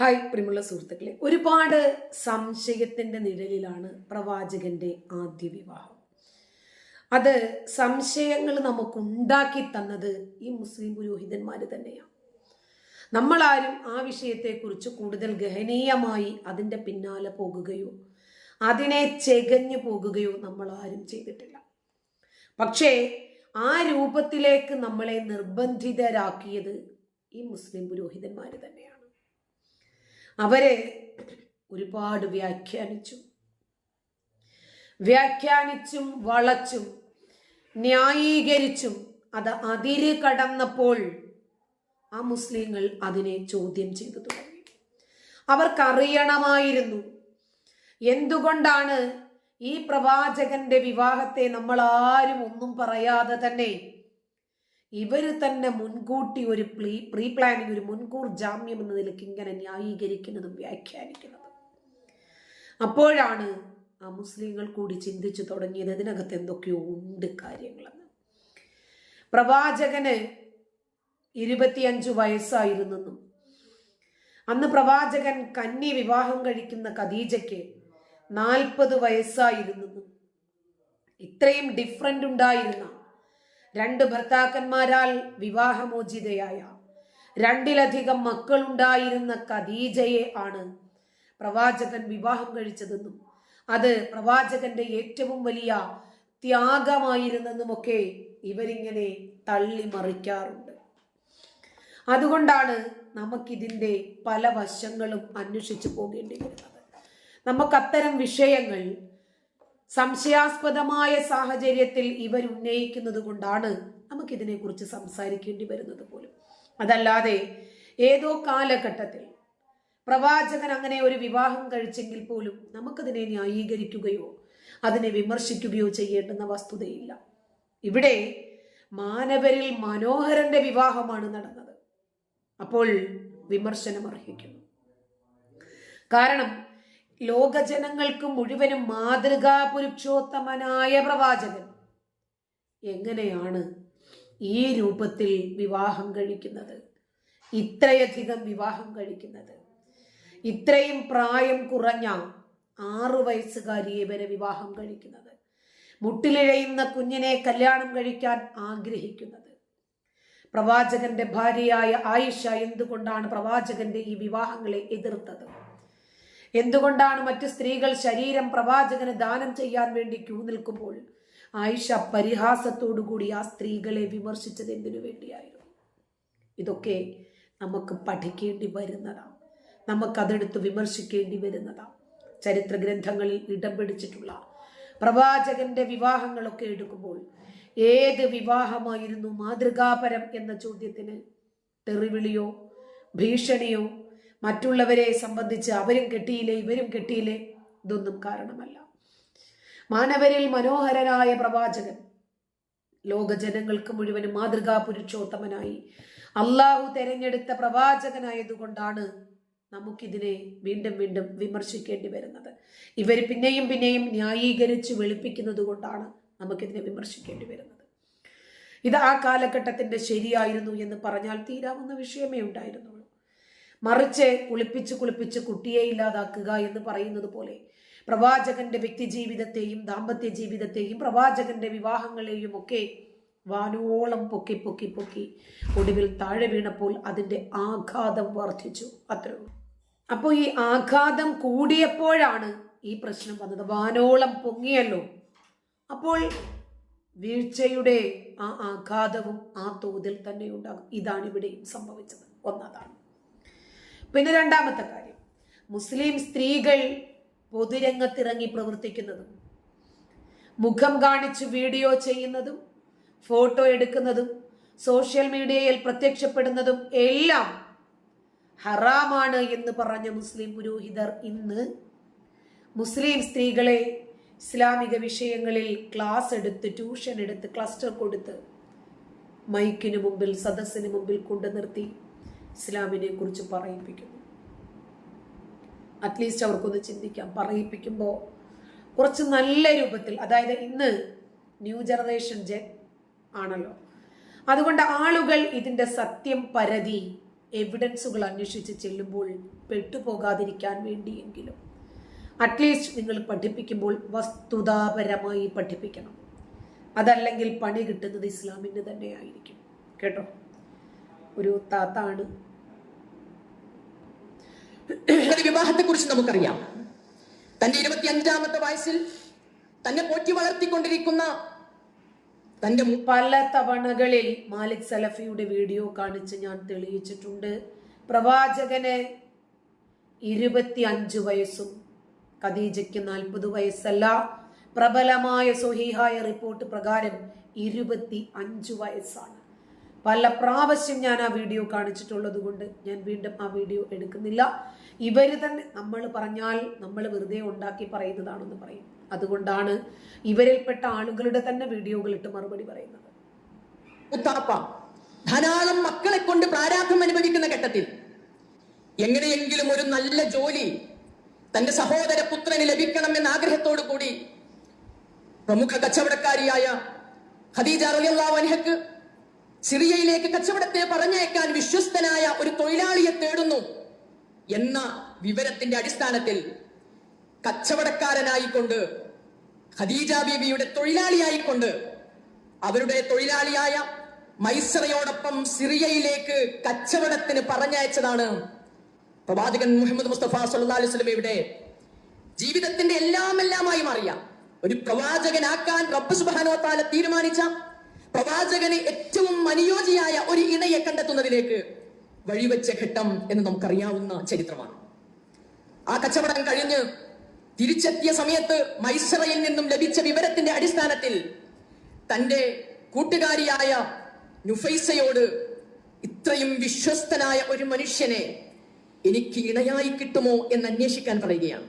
Hi പ്രിയമുള്ള സുഹൃത്തുക്കളെ. ഒരുപാട് സംശയത്തിന്റെ നിഴലിലാണ് പ്രവാചകന്റെ ആദ്യ വിവാഹം. അത് സംശയങ്ങൾ നമുക്ക് ഉണ്ടാക്കി തന്നത് ഈ മുസ്ലിം പുരോഹിതന്മാർ തന്നെയാണ്. നമ്മളാരും ആ വിഷയത്തെക്കുറിച്ച് കൂടുതൽ ഗഹനീയമായി അതിന്റെ പിന്നാലെ പോകുകയോ അതിനെ ചെകഞ്ഞു പോകുകയോ നമ്മളാരും ചെയ്തിട്ടില്ല. പക്ഷേ ആ രൂപത്തിലേക്ക് നമ്മളെ നിർബന്ധിതരാക്കിയത് ഈ മുസ്ലിം പുരോഹിതന്മാർ തന്നെയാണ്. അവരെ ഒരുപാട് വ്യാഖ്യാനിച്ചു. വ്യാഖ്യാനിച്ചും വളച്ചും ന്യായീകരിച്ചും അത് അതിര് കടന്നപ്പോൾ ആ മുസ്ലിങ്ങൾ അതിനെ ചോദ്യം ചെയ്തു തുടങ്ങി. അവർക്കറിയണമായിരുന്നു എന്തുകൊണ്ടാണ് ഈ പ്രവാചകന്റെ വിവാഹത്തെ നമ്മൾ ആരും ഒന്നും പറയാതെ തന്നെ ഇവർ തന്നെ മുൻകൂട്ടി ഒരു പ്രീ പ്രീ പ്ലാനിങ് ഒരു മുൻകൂർ ജാമ്യം എന്ന നിലയ്ക്ക് ഇങ്ങനെ ന്യായീകരിക്കുന്നതും വ്യാഖ്യാനിക്കുന്നതും. അപ്പോഴാണ് ആ മുസ്ലിങ്ങൾ കൂടി ചിന്തിച്ചു തുടങ്ങിയത് ഇതിനകത്ത് എന്തൊക്കെയോ ഉണ്ട് കാര്യങ്ങളെന്ന്. പ്രവാചകന് ഇരുപത്തിയഞ്ചു വയസ്സായിരുന്നെന്നും അന്ന് പ്രവാചകൻ കന്നി വിവാഹം കഴിക്കുന്ന ഖദീജയ്ക്ക് നാൽപ്പത് വയസ്സായിരുന്നെന്നും ഇത്രയും ഡിഫറന്റ് ഉണ്ടായിരുന്ന രണ്ട് ഭർത്താക്കന്മാരാൽ വിവാഹമോചിതയായ രണ്ടിലധികം മക്കളുണ്ടായിരുന്ന ഖദീജയെ ആണ് പ്രവാചകൻ വിവാഹം കഴിച്ചതെന്നും അത് പ്രവാചകന്റെ ഏറ്റവും വലിയ ത്യാഗമായിരുന്നെന്നുമൊക്കെ ഇവരിങ്ങനെ തള്ളി മറിക്കാറുണ്ട് അതുകൊണ്ടാണ് നമുക്കിതിന്റെ പല വശങ്ങളും അന്വേഷിച്ചു പോകേണ്ടി വരുന്നത് നമുക്കത്തരം വിഷയങ്ങൾ സംശയാസ്പദമായ സാഹചര്യത്തിൽ ഇവർ ഉന്നയിക്കുന്നത് കൊണ്ടാണ് നമുക്കിതിനെക്കുറിച്ച് സംസാരിക്കേണ്ടി വരുന്നത് പോലും. അതല്ലാതെ ഏതോ കാലഘട്ടത്തിൽ പ്രവാചകൻ അങ്ങനെ ഒരു വിവാഹം കഴിച്ചെങ്കിൽ പോലും നമുക്കതിനെ ന്യായീകരിക്കുകയോ അതിനെ വിമർശിക്കുകയോ ചെയ്യേണ്ടുന്ന വസ്തുതയില്ല. ഇവിടെ മാനവരിൽ മനോഹരന്റെ വിവാഹമാണ് നടന്നത്. അപ്പോൾ വിമർശനം അർഹിക്കുന്നു കാരണം ലോകജനങ്ങൾക്ക് മുഴുവനും മാതൃകാ പുരുഷോത്തമനായ പ്രവാചകൻ. എങ്ങനെയാണ് ഈ രൂപത്തിൽ വിവാഹം കഴിക്കുന്നത്? ഇത്രയധികം വിവാഹം കഴിക്കുന്നത്. ഇത്രയും പ്രായം കുറഞ്ഞ ആറു വയസ്സുകാരിയെ വരെ വിവാഹം കഴിക്കുന്നത്. മുട്ടിലിഴയുന്ന കുഞ്ഞിനെ കല്യാണം കഴിക്കാൻ ആഗ്രഹിക്കുന്നത്. പ്രവാചകന്റെ ഭാര്യയായ ആയിഷ എന്തുകൊണ്ടാണ് പ്രവാചകന്റെ ഈ വിവാഹങ്ങളെ എതിർത്തത്? എന്തുകൊണ്ടാണ് മറ്റ് സ്ത്രീകൾ ശരീരം പ്രവാചകന് ദാനം ചെയ്യാൻ വേണ്ടി ക്യൂ നിൽക്കുമ്പോൾ? ആയിഷ പരിഹാസത്തോടുകൂടി ആ സ്ത്രീകളെ വിമർശിച്ചത് എന്തിനു വേണ്ടിയായിരുന്നു? ഇതൊക്കെ നമുക്ക് പഠിക്കേണ്ടി വരുന്നതാണ് നമുക്കതെടുത്ത് വിമർശിക്കേണ്ടി വരുന്നതാണ് ചരിത്ര ഗ്രന്ഥങ്ങളിൽ ഇടം പിടിച്ചിട്ടുള്ള പ്രവാചകന്റെ വിവാഹങ്ങളൊക്കെ എടുക്കുമ്പോൾ ഏത് വിവാഹമായിരുന്നു മാതൃകാപരം എന്ന ചോദ്യത്തിന് തെറിവിളിയോ ഭീഷണിയോ മറ്റുള്ളവരെ സംബന്ധിച്ച് അവരും കെട്ടിയില്ലേ ഇവരും കെട്ടിയില്ലേ? ഇതൊന്നും കാരണമല്ല. മാനവരിൽ മനോഹരനായ പ്രവാചകൻ ലോക ജനങ്ങൾക്ക് മുഴുവനും മാതൃകാ പുരുഷോത്തമനായി അള്ളാഹു തെരഞ്ഞെടുത്ത പ്രവാചകനായതുകൊണ്ടാണ് നമുക്കിതിനെ വീണ്ടും വീണ്ടും വിമർശിക്കേണ്ടി വരുന്നത്. ഇവർ പിന്നെയും പിന്നെയും ന്യായീകരിച്ച് വെളുപ്പിക്കുന്നത് കൊണ്ടാണ് നമുക്കിതിനെ വിമർശിക്കേണ്ടി വരുന്നത്. ഇത് ആ കാലഘട്ടത്തിന്റെ ശരിയായിരുന്നു എന്ന് പറഞ്ഞാൽ തീരാവുന്ന വിഷയമേ ഉണ്ടായിരുന്നുള്ളൂ. മറിച്ച് കുളിപ്പിച്ച് കുളിപ്പിച്ച് കുട്ടിയെ ഇല്ലാതാക്കുക എന്ന് പറയുന്നത് പോലെ പ്രവാചകന്റെ വ്യക്തി ജീവിതത്തെയും ദാമ്പത്യ ജീവിതത്തെയും പ്രവാചകന്റെ വിവാഹങ്ങളെയും ഒക്കെ വാനോളം പൊക്കി പൊക്കി പൊക്കി ഒടുവിൽ താഴെ വീണപ്പോൾ അതിന്റെ ആഘാതം വർദ്ധിച്ചു. അത്രേ ഉള്ളൂ. അപ്പോൾ ഈ ആഘാതം കൂടിയപ്പോഴാണ് ഈ പ്രശ്നം വന്നത്. വാനോളം പൊങ്ങിയല്ലോ. അപ്പോൾ വീഴ്ചയുടെ ആ ആഘാതവും ആ തോതിൽ തന്നെ ഉണ്ടാകും. ഇതാണ് ഇവിടെയും സംഭവിച്ചത്. ഒന്നതാണ്. പിന്നെ രണ്ടാമത്തെ കാര്യം. മുസ്ലിം സ്ത്രീകൾ പൊതുരംഗത്തിറങ്ങി പ്രവർത്തിക്കുന്നതും മുഖം കാണിച്ച് വീഡിയോ ചെയ്യുന്നതും ഫോട്ടോ എടുക്കുന്നതും സോഷ്യൽ മീഡിയയിൽ പ്രത്യക്ഷപ്പെടുന്നതും എല്ലാം ഹറാമാണ് എന്ന് പറഞ്ഞ മുസ്ലിം പുരോഹിതർ ഇന്ന് മുസ്ലിം സ്ത്രീകളെ ഇസ്ലാമിക വിഷയങ്ങളിൽ ക്ലാസ് എടുത്ത് ട്യൂഷൻ എടുത്ത് ക്ലസ്റ്റർ കൊടുത്ത് മൈക്കിന് മുമ്പിൽ സദസ്സിന് മുമ്പിൽ കൊണ്ടു നിർത്തി ഇസ്ലാമിനെ കുറിച്ച് പറയിപ്പിക്കുന്നു അറ്റ്ലീസ്റ്റ് അവർക്കൊന്ന് ചിന്തിക്കാം. പറയിപ്പിക്കുമ്പോൾ കുറച്ച് നല്ല രൂപത്തിൽ അതായത് ഇന്ന് ന്യൂ ജനറേഷൻ ജെ ആണല്ലോ. അതുകൊണ്ട് ആളുകൾ ഇതിന്റെ സത്യം പരതി എവിഡൻസുകൾ അന്വേഷിച്ച് ചെല്ലുമ്പോൾ പെട്ടുപോകാതിരിക്കാൻ വേണ്ടിയെങ്കിലും അറ്റ്ലീസ്റ്റ് നിങ്ങൾ പഠിപ്പിക്കുമ്പോൾ വസ്തുതാപരമായി പഠിപ്പിക്കണം. അതല്ലെങ്കിൽ പണി കിട്ടുന്നത് ഇസ്ലാമിന് തന്നെ ആയിരിക്കും. കേട്ടോ? ഒരു താത്താണ് ഒരു വിവാഹത്തെ കുറിച്ച് നമുക്കറിയാം. തന്റെ ഇരുപത്തിയഞ്ചാമത്തെ വയസ്സിൽ തന്നെ പോറ്റി വളർത്തിക്കൊണ്ടിരിക്കുന്ന തന്റെ പല തവണകളിൽ മാലിക് സലഫിയുടെ വീഡിയോ കാണിച്ച് ഞാൻ തെളിയിച്ചിട്ടുണ്ട്. പ്രവാചകന് ഇരുപത്തി അഞ്ച് വയസ്സും ഖദീജയ്ക്ക് നാൽപ്പത് വയസ്സല്ല. പ്രബലമായ സ്വഹീഹായ റിപ്പോർട്ട് പ്രകാരം ഇരുപത്തി അഞ്ച് വയസ്സാണ്. പല പ്രാവശ്യം ഞാൻ ആ വീഡിയോ കാണിച്ചിട്ടുള്ളത് കൊണ്ട് ഞാൻ വീണ്ടും ആ വീഡിയോ എടുക്കുന്നില്ല. ഇവർ തന്നെ നമ്മൾ പറഞ്ഞാൽ നമ്മൾ വെറുതെ ഉണ്ടാക്കി പറയുന്നതാണെന്ന് പറയും. അതുകൊണ്ടാണ് ഇവരിൽപ്പെട്ട ആളുകളുടെ തന്നെ വീഡിയോകൾ ഇട്ട് മറുപടി പറയുന്നത്. ധാരാളം മക്കളെ കൊണ്ട് പ്രാരാബ്ധം അനുഭവിക്കുന്ന ഘട്ടത്തിൽ എങ്ങനെയെങ്കിലും ഒരു നല്ല ജോലി തന്റെ സഹോദര പുത്രന് ലഭിക്കണം എന്ന ആഗ്രഹത്തോടു കൂടി പ്രമുഖ കച്ചവടക്കാരിയായ ഖദീജ റളിയല്ലാഹു അൻഹക്ക് സിറിയയിലേക്ക് കച്ചവടത്തെ പറഞ്ഞയക്കാൻ വിശ്വസ്തനായ ഒരു തൊഴിലാളിയെ തേടുന്നു എന്ന വിവരത്തിന്റെ അടിസ്ഥാനത്തിൽ കച്ചവടക്കാരനായിക്കൊണ്ട് ഖദീജ ബീബിയുടെ തൊഴിലാളിയായിക്കൊണ്ട് അവരുടെ തൊഴിലാളിയായ മൈസറയോടൊപ്പം സിറിയയിലേക്ക് കച്ചവടത്തിന് പറഞ്ഞയച്ചതാണ് പ്രവാചകൻ മുഹമ്മദ് മുസ്തഫ സല്ലല്ലാഹു അലൈഹി ജീവിതത്തിന്റെ എല്ലാം എല്ലാമായി മാറിയ ഒരു പ്രവാചകനാക്കാൻ റബ്ബ് സുബാനോ വ തആല തീരുമാനിച്ച പ്രവാചകന് ഏറ്റവും അനുയോജ്യയായ ഒരു ഇണയെ കണ്ടെത്തുന്നതിലേക്ക് വഴിവെച്ച ഘട്ടം എന്ന് നമുക്കറിയാവുന്ന ചരിത്രമാണ്. ആ കച്ചവടം കഴിഞ്ഞ് തിരിച്ചെത്തിയ സമയത്ത് മൈസറയിൽ നിന്നും ലഭിച്ച വിവരത്തിന്റെ അടിസ്ഥാനത്തിൽ തന്റെ കൂട്ടുകാരിയായ നുഫൈസയോട് ഇത്രയും വിശ്വസ്തനായ ഒരു മനുഷ്യനെ എനിക്ക് ഇണയായി കിട്ടുമോ എന്ന് അന്വേഷിക്കാൻ പറയുകയാണ്.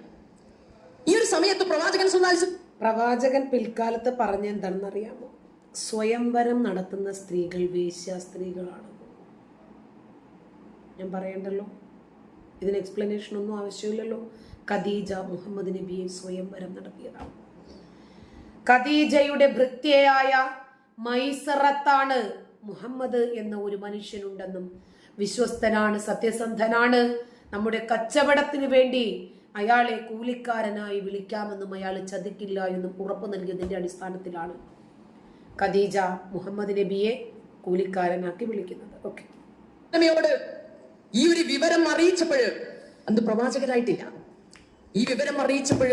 ഈ ഒരു സമയത്ത് പ്രവാചകൻ പ്രവാചകൻ പിൽക്കാലത്ത് പറഞ്ഞെന്താണെന്നറിയാമോ സ്വയംവരം നടത്തുന്ന സ്ത്രീകൾ വേശ്യ സ്ത്രീകളാണ്. ഞാൻ പറയണ്ടല്ലോ? ഇതിന് എക്സ്പ്ലനേഷൻ ഒന്നും ആവശ്യമില്ലല്ലോ. ഖദീജ മുഹമ്മദ് നബിയെ സ്വയംവരം നടത്തിയതാണ്. ഖദീജയുടെ ഭൃത്യയായ മൈസറത്താണ് മുഹമ്മദ് എന്ന ഒരു മനുഷ്യനുണ്ടെന്നും വിശ്വസ്തനാണ് സത്യസന്ധനാണ്. നമ്മുടെ കച്ചവടത്തിന് വേണ്ടി അയാളെ കൂലിക്കാരനായി വിളിക്കാമെന്നും അയാൾ ചതിക്കില്ല എന്നും ഉറപ്പു നൽകിയതിന്റെ അടിസ്ഥാനത്തിലാണ് ഖദീജ മുഹമ്മദ് നബിയെ കൂലിക്കാരനാക്കി വിളിക്കുന്നത്. ഓക്കെ ഈ ഒരു വിവരം അറിയിച്ചപ്പോൾ അന്ന് പ്രവാചകരായിട്ടില്ല ഈ വിവരം അറിയിച്ചപ്പോൾ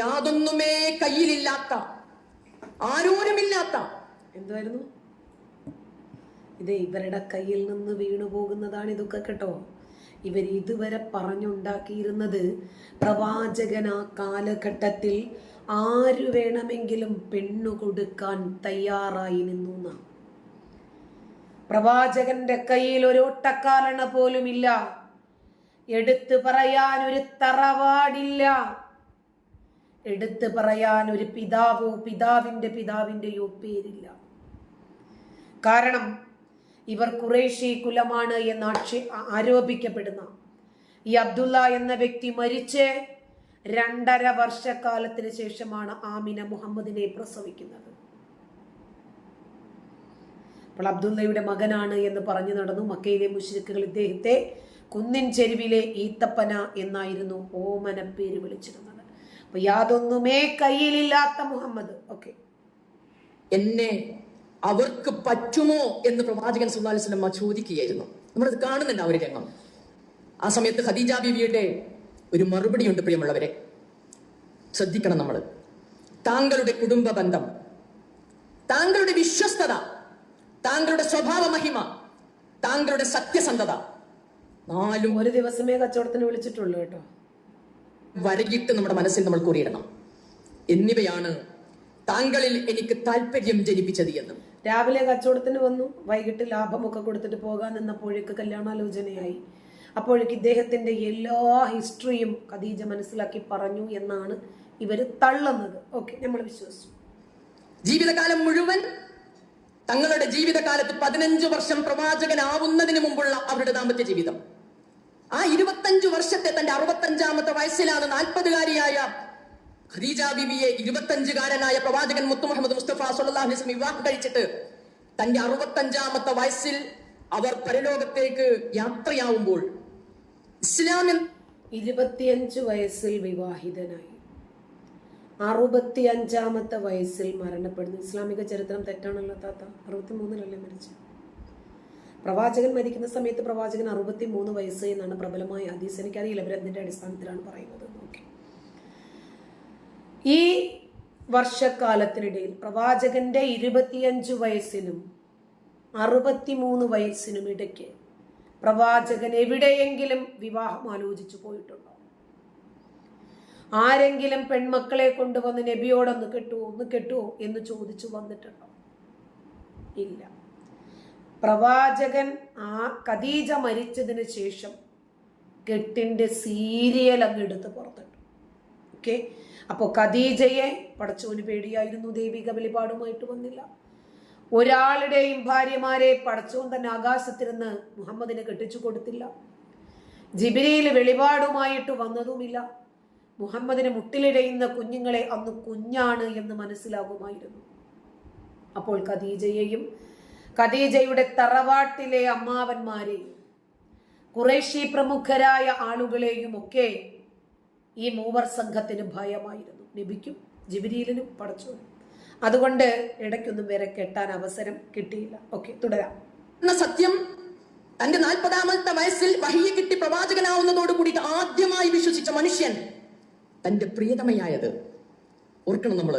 യാതൊന്നുമേ കയ്യിലില്ലാത്ത ആരോരുമില്ലാത്ത എന്തായിരുന്നു? ഇത് ഇവരുടെ കയ്യിൽ നിന്ന് വീണു പോകുന്നതാണ് ഇതൊക്കെ കേട്ടോ. ഇവർ ഇതുവരെ പറഞ്ഞുണ്ടാക്കിയിരുന്നത് പ്രവാചകൻ ആ കാലഘട്ടത്തിൽ ആര് വേണമെങ്കിലും പെണ്ണു കൊടുക്കാൻ തയ്യാറായി നിന്നു പ്രവാചകന്റെ കയ്യിൽ ഒരു ഒട്ടക്കാലണ പോലുമില്ല. എടുത്തു പറയാൻ ഒരു തറവാടില്ല. എടുത്തു പറയാൻ ഒരു പിതാവോ പിതാവിന്റെ പിതാവിന്റെയോ പേരില്ല. കാരണം ഇവർ കുറേശി കുലമാണ് എന്ന് ആക്ഷേ ആരോപിക്കപ്പെടുന്ന. ഈ അബ്ദുള്ള എന്ന വ്യക്തി മരിച്ച് രണ്ടര വർഷക്കാലത്തിന് ശേഷമാണ് ആമിന മുഹമ്മദിനെ പ്രസവിക്കുന്നത്. അപ്പോൾ അബ്ദുള്ളയുടെ മകനാണ് എന്ന് പറഞ്ഞു നടന്നു. മക്കയിലെ മുഷിരിക്കുകൾ ഇദ്ദേഹത്തെ കുന്നിൻ ചെരുവിലെ ഈത്തപ്പന എന്നായിരുന്നു ഓമന പേര് വിളിച്ചിരുന്നത്. അപ്പൊ യാതൊന്നുമേ കയ്യിലില്ലാത്ത മുഹമ്മദ്. ഓക്കെ. എന്നെ അവർക്ക് പറ്റുമോ എന്ന് പ്രവാചകൻ സുല്ലാ വസ്ലമ ചോദിക്കുകയായിരുന്നു. നമ്മളത് കാണുന്നുണ്ട് ആ ഒരു രംഗം. ആ സമയത്ത് ഖദീജ ബീവിയുടെ ഒരു മറുപടിയുണ്ട് പ്രിയമുള്ളവരെ. ശ്രദ്ധിക്കണം നമ്മൾ താങ്കളുടെ കുടുംബ ബന്ധം താങ്കളുടെ വിശ്വസ്തത താങ്കളുടെ സ്വഭാവ മഹിമ താങ്കളുടെ സത്യസന്ധത നാലും ഒരു ദിവസമേ കച്ചവടത്തിന് വിളിച്ചിട്ടുള്ളൂ കേട്ടോ. വരകിട്ട് നമ്മുടെ മനസ്സിൽ നമ്മൾ കൂറിയിടണം. എന്നിവയാണ് താങ്കളിൽ എനിക്ക് താല്പര്യം ജനിപ്പിച്ചത് എന്നും. രാവിലെ കച്ചവടത്തിന് വന്നു വൈകിട്ട് ലാഭമൊക്കെ കൊടുത്തിട്ട് പോകാൻ നിന്നപ്പോഴേക്ക് കല്യാണാലോചനയായി. അപ്പോഴേക്ക് ഇദ്ദേഹത്തിന്റെ എല്ലാ ഹിസ്റ്ററിയും ഖദീജ മനസ്സിലാക്കി പറഞ്ഞു എന്നാണ് ഇവർ തള്ളുന്നത്. ഓക്കെ നമ്മൾ വിശ്വസിച്ചു. ജീവിതകാലം മുഴുവൻ തങ്ങളുടെ ജീവിതകാലത്ത് പതിനഞ്ച് വർഷം പ്രവാചകനാവുന്നതിന് മുമ്പുള്ള അവരുടെ ദാമ്പത്യ ജീവിതം. ആ ഇരുപത്തഞ്ചു വർഷത്തെ തന്റെ അറുപത്തഞ്ചാമത്തെ വയസ്സിലാണ് നാൽപ്പതുകാരിയായ ഖദീജ ബിബിയെ ഇരുപത്തഞ്ചുകാരനായ പ്രവാചകൻ മുത്തു മുഹമ്മദ് മുസ്തഫ വസല്ലം വിവാഹം കഴിച്ചിട്ട് തന്റെ അറുപത്തഞ്ചാമത്തെ വയസ്സിൽ അവർ പരലോകത്തേക്ക് യാത്രയാവുമ്പോൾ ഇസ്ലാം എന്ന ഇരുപത്തിയഞ്ച് വയസ്സിൽ വിവാഹിതനായി. അറുപത്തി അഞ്ചാമത്തെ വയസ്സിൽ മരണപ്പെടുന്നു. ഇസ്ലാമിക ചരിത്രം തെറ്റാണല്ലോ താത്ത. അറുപത്തി മൂന്നിലല്ലേ മരിച്ചത് പ്രവാചകൻ മരിക്കുന്ന സമയത്ത് പ്രവാചകൻ അറുപത്തി മൂന്ന് വയസ്സ് എന്നാണ് പ്രബലമായ ഹദീസ്. എനിക്കറിയില്ല ഇവരെന്തിന്റെ അടിസ്ഥാനത്തിലാണ് പറയുന്നത് ഈ വർഷക്കാലത്തിനിടയിൽ പ്രവാചകന്റെ ഇരുപത്തിയഞ്ച് വയസ്സിനും അറുപത്തിമൂന്ന് വയസ്സിനും ഇടയ്ക്ക് പ്രവാചകൻ എവിടെയെങ്കിലും വിവാഹം ആലോചിച്ചു പോയിട്ടുണ്ടോ? ആരെങ്കിലും പെൺമക്കളെ കൊണ്ടുവന്ന് നബിയോടൊന്ന് കെട്ടുവോ ഒന്ന് കെട്ടുവോ എന്ന് ചോദിച്ചു വന്നിട്ടുണ്ടോ? ഇല്ല. പ്രവാചകൻ ആ ഖദീജ മരിച്ചതിന് ശേഷം കെട്ടിന്റെ സീരിയൽ അങ്ങ് എടുത്ത് പുറത്തിട്ടു. ഓക്കെ അപ്പോൾ ഖദീജയെ പടച്ചോന് പേടിയായിരുന്നു ദൈവിക വെളിപാടുമായിട്ട് വന്നില്ല. ഒരാളുടെയും ഭാര്യമാരെ പടച്ചോൻ തന്നെ ആകാശത്തിരുന്ന് മുഹമ്മദിനെ കെട്ടിച്ചു കൊടുത്തില്ല. ജിബിരിയിൽ വെളിപാടുമായിട്ട് വന്നതുമില്ല. മുഹമ്മദിന് മുട്ടിലിടയുന്ന കുഞ്ഞുങ്ങളെ അന്ന് കുഞ്ഞാണ് എന്ന് മനസ്സിലാകുമായിരുന്നു. അപ്പോൾ ഖദീജയെയും ഖദീജയുടെ തറവാട്ടിലെ അമ്മാവന്മാരെയും കുറേശി പ്രമുഖരായ ആളുകളെയും ഒക്കെ ഈ മൂവർ സംഘത്തിന് ഭയമായിരുന്നു. നബിക്കും ജിബിരിയിലിനും പടച്ചോനും. അതുകൊണ്ട് ഇടയ്ക്കൊന്നും വരെ കെട്ടാൻ അവസരം കിട്ടിയില്ല. ഓക്കെ തുടരാം. സത്യം തന്റെ നാൽപ്പതാമത്തെ വയസ്സിൽ വഹിയെ കിട്ടി പ്രവാചകനാവുന്നതോട് കൂടിയിട്ട് ആദ്യമായി വിശ്വസിച്ച മനുഷ്യൻ തന്റെ പ്രിയതമയായത് ഓർക്കണം നമ്മൾ.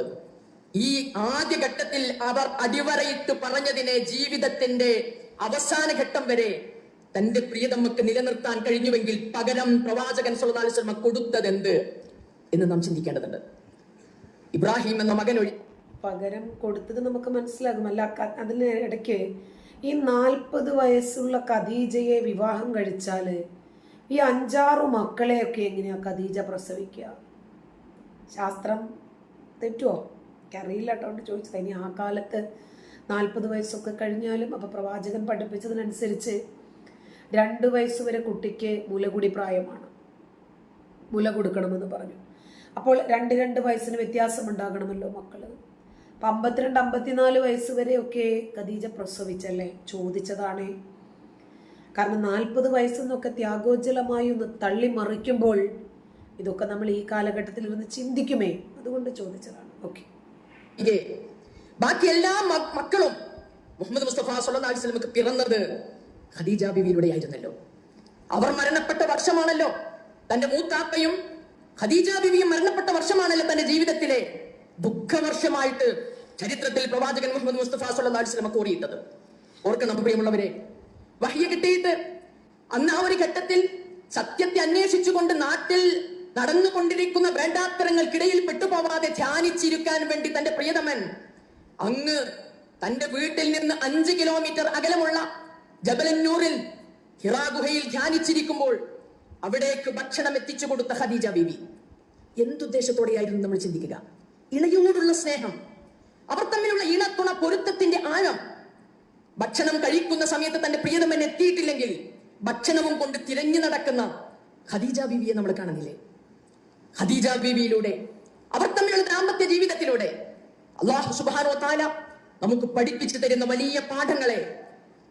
ഈ ആദ്യഘട്ടത്തിൽ അവർ അടിവരയിട്ട് പറഞ്ഞതിനെ ജീവിതത്തിന്റെ അവസാന ഘട്ടം വരെ തന്റെ പ്രിയതമ്മക്ക് നിലനിർത്താൻ കഴിഞ്ഞുവെങ്കിൽ പകരം പ്രവാചകൻ വസല്ലം കൊടുത്തതെന്ത് എന്ന് നാം ചിന്തിക്കേണ്ടതുണ്ട്. ഇബ്രാഹിം എന്ന മകൻ പകരം കൊടുത്തത് നമുക്ക് മനസ്സിലാകും. അല്ല അതിന് ഇടയ്ക്ക് ഈ നാൽപ്പത് വയസ്സുള്ള ഖദീജയെ വിവാഹം കഴിച്ചാൽ ഈ അഞ്ചാറു മക്കളെയൊക്കെ എങ്ങനെയാ ഖദീജ പ്രസവിക്കുക? ശാസ്ത്രം തെറ്റുമോ എനിക്കറിയില്ല കേട്ടോണ്ട് ചോദിച്ചത്. ഇനി ആ കാലത്ത് നാൽപ്പത് വയസ്സൊക്കെ കഴിഞ്ഞാലും അപ്പോൾ പ്രവാചകൻ പഠിപ്പിച്ചതിനനുസരിച്ച് രണ്ട് വയസ്സ് വരെ കുട്ടിക്ക് മുലകുടി പ്രായമാണ്. മുല കൊടുക്കണമെന്ന് പറഞ്ഞു. അപ്പോൾ രണ്ട് രണ്ട് വയസ്സിന് വ്യത്യാസം ഉണ്ടാകണമല്ലോ മക്കൾ. അപ്പം അമ്പത്തിരണ്ട് അമ്പത്തിനാല് വയസ്സ് വരെയൊക്കെ ഖദീജ പ്രസവിച്ചല്ലേ? ചോദിച്ചതാണ്. കാരണം നാൽപ്പത് വയസ്സെന്നൊക്കെ ത്യാഗോജ്ജലമായി ഒന്ന് തള്ളി മറിക്കുമ്പോൾ ഇതൊക്കെ നമ്മൾ ഈ കാലഘട്ടത്തിൽ ഇരുന്ന് ചിന്തിക്കുമേ? അതുകൊണ്ട് ചോദിച്ചതാണ്. ഓക്കെ. ബാക്കി എല്ലാ മക്കളും മുഹമ്മദ് മുസ്തഫ സല്ലല്ലാഹു അലൈഹി വസല്ലമക്ക് പിറന്നത് ഖദീജ ബിവിയിലൂടെ ആയിരുന്നല്ലോ. അവർ മരണപ്പെട്ട വർഷമാണല്ലോ. തന്റെ മൂത്താപ്പയും ഖദീജ ബിവിയും മരണപ്പെട്ട വർഷമാണല്ലോ തന്റെ ജീവിതത്തിലെ ദുഃഖവർഷമായിട്ട് ചരിത്രത്തിൽ പ്രവാചകൻ മുഹമ്മദ് മുസ്തഫ അലൈഹി വസല്ലമ കോറിയിട്ടത് ഓർക്കണം പ്രിയമുള്ളവരെ വഹിയ കിട്ടിയിട്ട് അന്ന് ആ ഒരു ഘട്ടത്തിൽ സത്യത്തെ അന്വേഷിച്ചുകൊണ്ട് നാട്ടിൽ നടന്നുകൊണ്ടിരിക്കുന്ന വേണ്ടാത്തരങ്ങൾക്കിടയിൽ പെട്ടുപോവാതെ ധ്യാനിച്ചിരിക്കാൻ വേണ്ടി തന്റെ പ്രിയതമൻ അങ്ങ് തന്റെ വീട്ടിൽ നിന്ന് അഞ്ച് കിലോമീറ്റർ അകലമുള്ള ജബലന്നൂറിൽ ഹിറാ ഗുഹയിൽ ധ്യാനിച്ചിരിക്കുമ്പോൾ അവിടേക്ക് ഭക്ഷണം എത്തിച്ചു കൊടുത്ത ഖദീജ ബീവി. എന്തുദ്ദേശത്തോടെയായിരുന്നു നമ്മൾ ചിന്തിക്കുക? ഇണയോടുള്ള സ്നേഹം. അവർ തമ്മിലുള്ള ഇണത്തുണ പൊരുത്തത്തിന്റെ ആഴം. ഭക്ഷണം കഴിക്കുന്ന സമയത്ത് തന്റെ പ്രിയതമൻ എത്തിയിട്ടില്ലെങ്കിൽ ഭക്ഷണവും കൊണ്ട് തിരഞ്ഞു നടക്കുന്ന ഖദീജ ബീവിയെ നമ്മൾ കാണുന്നില്ലേ? ഖദീജ ബീവിയിലൂടെ അവർ തമ്മിലുള്ള ദാമ്പത്യ ജീവിതത്തിലൂടെ അള്ളാഹു സുബാനോ താല നമുക്ക് പഠിപ്പിച്ചു തരുന്ന വലിയ പാഠങ്ങളെ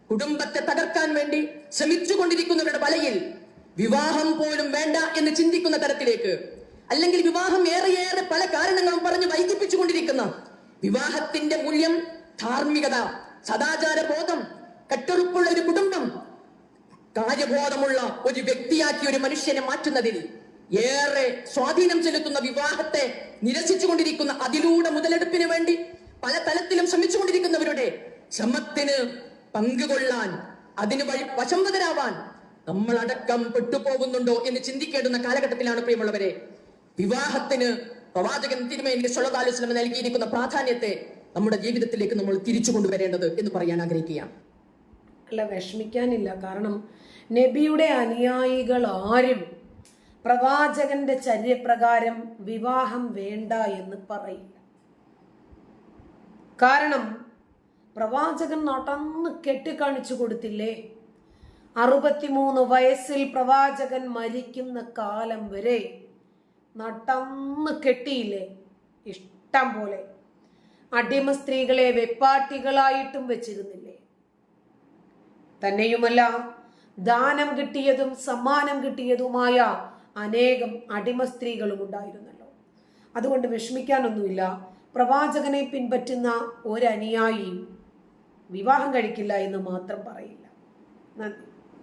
കുടുംബത്തെ തകർക്കാൻ വേണ്ടി ശ്രമിച്ചുകൊണ്ടിരിക്കുന്നവരുടെ വലയിൽ വിവാഹം പോലും വേണ്ട എന്ന് ചിന്തിക്കുന്ന തരത്തിലേക്ക് അല്ലെങ്കിൽ വിവാഹം ഏറെയേറെ പല കാരണങ്ങളും പറഞ്ഞ് വൈകിപ്പിച്ചുകൊണ്ടിരിക്കുന്ന വിവാഹത്തിന്റെ മൂല്യം ധാർമ്മികത സദാചാര ബോധം കെട്ടുറപ്പുള്ള ഒരു കുടുംബം കാര്യബോധമുള്ള ഒരു വ്യക്തിയാക്കി ഒരു മനുഷ്യനെ മാറ്റുന്നതിൽ ഏറെ സ്വാധീനം ചെലുത്തുന്ന വിവാഹത്തെ നിരസിച്ചുകൊണ്ടിരിക്കുന്ന അതിലൂടെ മുതലെടുപ്പിന് വേണ്ടി പല തലത്തിലും ശ്രമിച്ചുകൊണ്ടിരിക്കുന്നവരുടെ ശ്രമത്തിന് പങ്കുകൊള്ളാൻ അതിന് വഴി വശംവതരാവാൻ നമ്മളടക്കം പെട്ടുപോകുന്നുണ്ടോ എന്ന് ചിന്തിക്കേണ്ടുന്ന കാലഘട്ടത്തിലാണ് പ്രിയമുള്ളവരെ. വിവാഹത്തിന് പ്രവാചകൻ തിരുമേനി സല്ലല്ലാഹു നൽകിയിരിക്കുന്ന പ്രാധാന്യത്തെ നമ്മുടെ ജീവിതത്തിലേക്ക് നമ്മൾ തിരിച്ചു കൊണ്ടുവരേണ്ടത് എന്ന് പറയാൻ ആഗ്രഹിക്കുകയാണ്. അല്ല വിഷമിക്കാനില്ല. കാരണം നബിയുടെ അനുയായികൾ ആരും പ്രവാചകന്റെ ചര്യപ്രകാരം വിവാഹം വേണ്ട എന്ന് പറയില്ല. കാരണം പ്രവാചകൻ നടന്ന് കെട്ടിക്കാണിച്ചു കൊടുത്തില്ലേ? അറുപത്തിമൂന്ന് വയസ്സിൽ പ്രവാചകൻ മരിക്കുന്ന കാലം വരെ നടന്ന് കെട്ടിയില്ലേ? ഇഷ്ടം പോലെ. അടിമ സ്ത്രീകളെ വെപ്പാട്ടികളായിട്ടും വെച്ചിരുന്നില്ലേ? തന്നെയുമല്ല ദാനം കിട്ടിയതും സമ്മാനം കിട്ടിയതുമായ അനേകം അടിമ സ്ത്രീകളും ഉണ്ടായിരുന്നല്ലോ. അതുകൊണ്ട് വിഷമിക്കാനൊന്നുമില്ല. പ്രവാചകനെ പിൻപറ്റുന്ന ഒരനുയായി വിവാഹം കഴിക്കില്ല എന്ന് മാത്രം പറയില്ല. നന്ദി.